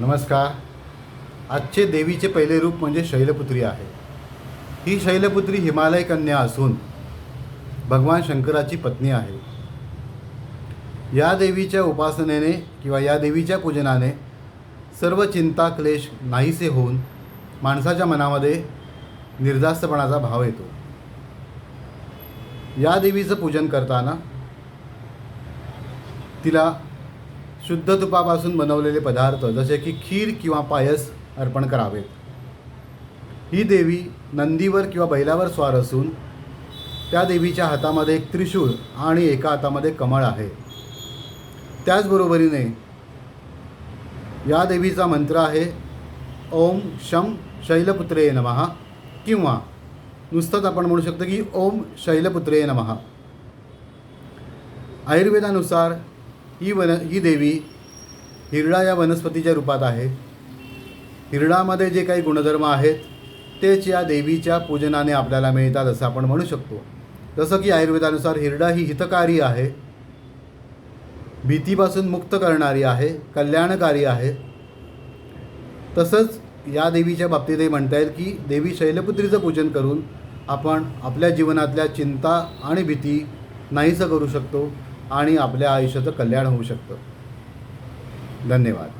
नमस्कार. आजचे देवीचे पहिले रूप म्हणजे शैलपुत्री आहे. ही शैलपुत्री हिमालय कन्या असून भगवान शंकराची पत्नी आहे. या देवीच्या उपासनेने किंवा या देवीच्या पूजनाने सर्व चिंता क्लेश नाहीसे होऊन माणसाच्या मनामध्ये निर्धास्तपणाचा भाव येतो. या देवीचं पूजन करताना तिला शुद्ध तुपापासून बनवलेले पदार्थ जसे की खीर किंवा पायस अर्पण करावेत. ही देवी नंदीवर किंवा बैलावर स्वार असून त्या देवीच्या हातामध्ये एक त्रिशूळ आणि एका हातामध्ये कमळ आहे. त्याचबरोबरीने या देवीचा मंत्र आहे ओम शम शैलपुत्रे नमः किंवा नुसतंच आपण म्हणू शकतो की ओम शैलपुत्रे नमः. आयुर्वेदानुसार ही वन ही देवी हिरडा या वनस्पतीच्या रूपात आहे. हिरडामध्ये जे काही गुणधर्म आहेत तेच या देवीच्या पूजनाने आपल्याला मिळतात असं आपण म्हणू शकतो. जसं की आयुर्वेदानुसार हिरडा ही हितकारी आहे भीतीपासून मुक्त करणारी आहे कल्याणकारी आहे. तसंच या देवीच्या बाबतीतही म्हणता येईल की देवी शैलपुत्रीचं पूजन करून आपण आपल्या जीवनातल्या चिंता आणि भीती नाहीसं करू शकतो. आणि आपल्या आयुष्याचं कल्याण होऊ शकतं. धन्यवाद.